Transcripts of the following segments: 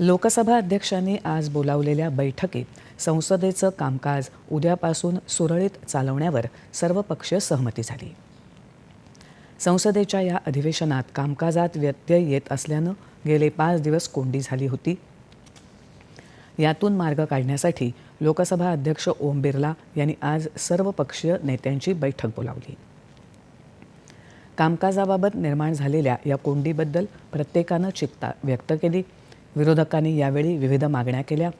लोकसभा अध्यक्षांनी आज बोलावलेल्या बैठकीत संसदेचं कामकाज उद्यापासून सुरळीत चालवण्यावर सर्वपक्षीय सहमती झाली. संसदेच्या या अधिवेशनात कामकाजात व्यत्यय येत असल्यानं गेले पाच दिवस कोंडी झाली होती. यातून मार्ग काढण्यासाठी लोकसभा अध्यक्ष ओम बिर्ला यांनी आज सर्वपक्षीय नेत्यांची बैठक बोलावली. कामकाजाबाबत निर्माण झालेल्या या कोंडीबद्दल प्रत्येकानं चिंता व्यक्त केली. विरोधकांनी यावेळी विविध मागण्या केल्या.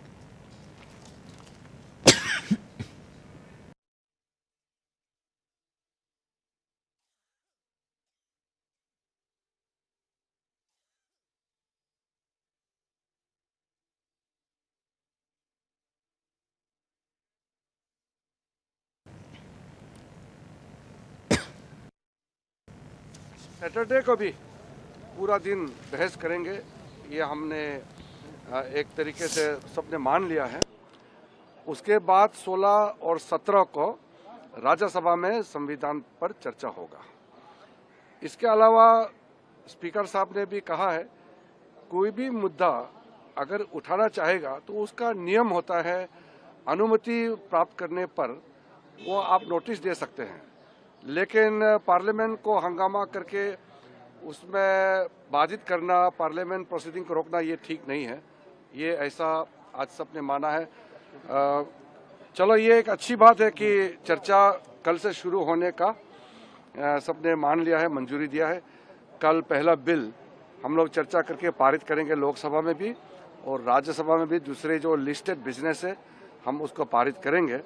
सैटरडे को भी पूरा दिन बहस करेंगे। ये हमने एक तरीके से सबने मान लिया है। उसके बाद 16 और 17 को राज्यसभा में संविधान पर चर्चा होगा। इसके अलावा स्पीकर साहब ने भी कहा है, कोई भी मुद्दा अगर उठाना चाहेगा तो उसका नियम होता है, अनुमति प्राप्त करने पर वो आप नोटिस दे सकते हैं। लेकिन पार्लियामेंट को हंगामा करके उसमें बाधित करना पार्लियामेंट प्रोसीडिंग को रोकना, ये ठीक नहीं है। ये ऐसा आज सबने माना है। चलो, ये एक अच्छी बात है कि चर्चा कल से शुरू होने का सबने मान लिया है, मंजूरी दिया है। कल पहला बिल हम लोग चर्चा करके पारित करेंगे लोकसभा में भी और राज्यसभा में भी। दूसरे जो लिस्टेड बिज़नेस है, हम उसको पारित करेंगे।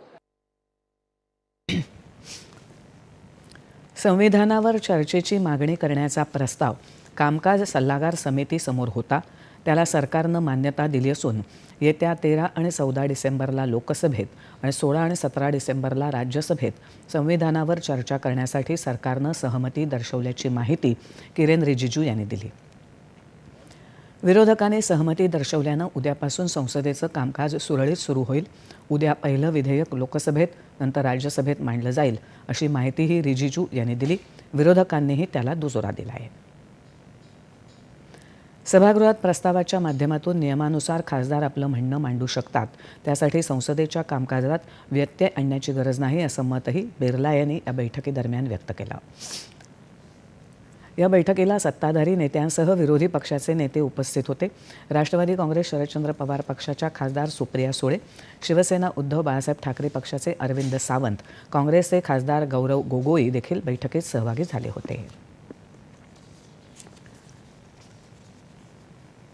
संविधानावर चर्चेची मागणी करण्याचा प्रस्ताव कामकाज सल्लागार समितीसमोर होता. त्याला सरकारनं मान्यता दिली असून येत्या तेरा आणि चौदा डिसेंबरला लोकसभेत आणि सोळा आणि सतरा डिसेंबरला राज्यसभेत संविधानावर चर्चा करण्यासाठी सरकारनं सहमती दर्शवल्याची माहिती किरेन रिजिजू यांनी दिली. विरोधकाने सहमती दर्शवल्यानं उद्यापासून संसदेचं कामकाज सुरळीत सुरू होईल. उद्या पहिलं विधेयक लोकसभेत नंतर राज्यसभेत मांडलं जाईल अशी माहितीही रिजिजू यांनी दिली. विरोधकांनीही त्याला दुजोरा दिला आहे. सभागृहात प्रस्तावाच्या माध्यमातून नियमानुसार खासदार आपलं म्हणणं मांडू शकतात. त्यासाठी संसदेच्या कामकाजात व्यत्यय आणण्याची गरज नाही असं मतही बिर्ला यांनी या बैठकीदरम्यान व्यक्त केलं. या बैठकीला सत्ताधारी नेत्यांसह विरोधी पक्षाचे नेते उपस्थित होते. राष्ट्रवादी काँग्रेस शरदचंद्र पवार पक्षाच्या खासदार सुप्रिया सुळे शिवसेना उद्धव बाळासाहेब ठाकरे पक्षाचे अरविंद सावंत काँग्रेसचे खासदार गौरव गोगोई देखील बैठकीत सहभागी झाले होते.